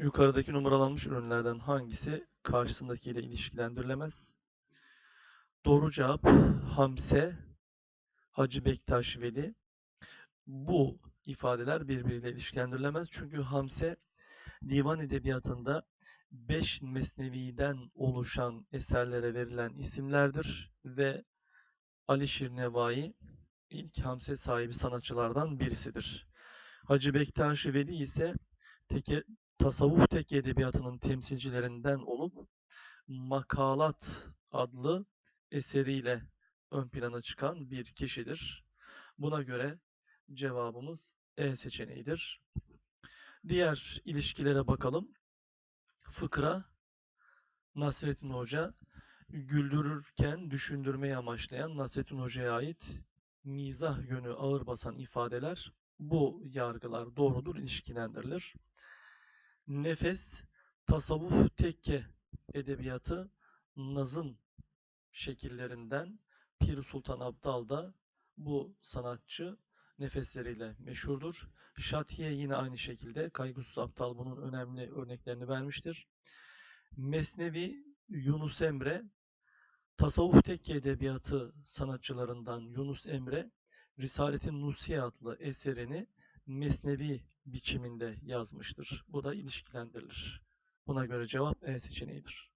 Yukarıdaki numaralanmış ürünlerden hangisi karşısındakiyle ilişkilendirilemez? Doğru cevap Hamse, Hacı Bektaş Veli. Bu ifadeler birbiriyle ilişkilendirilemez. Çünkü Hamse divan edebiyatında beş mesneviden oluşan eserlere verilen isimlerdir ve Ali Şirnevai ilk Hamse sahibi sanatçılardan birisidir. Hacı Bektaş Veli ise teke, tasavvuf tek edebiyatının temsilcilerinden olup Makalat adlı eseriyle ön plana çıkan bir kişidir. Buna göre cevabımız E seçeneğidir. Diğer ilişkilere bakalım. Fıkra Nasrettin Hoca güldürürken düşündürmeyi amaçlayan Nasrettin Hoca'ya ait mizah yönü ağır basan ifadeler bu yargılar doğrudur ilişkilendirilir. Nefes tasavvuf tekke edebiyatı nazım şekillerinden Pir Sultan Abdal da bu sanatçı nefesleriyle meşhurdur. Şatiye yine aynı şekilde Kaygısız Aptal bunun önemli örneklerini vermiştir. Mesnevi Yunus Emre Tasavvuf Tekke Edebiyatı sanatçılarından Yunus Emre Risaletin Nusiye adlı eserini mesnevi biçiminde yazmıştır. Bu da ilişkilendirilir. Buna göre cevap E seçeneğidir.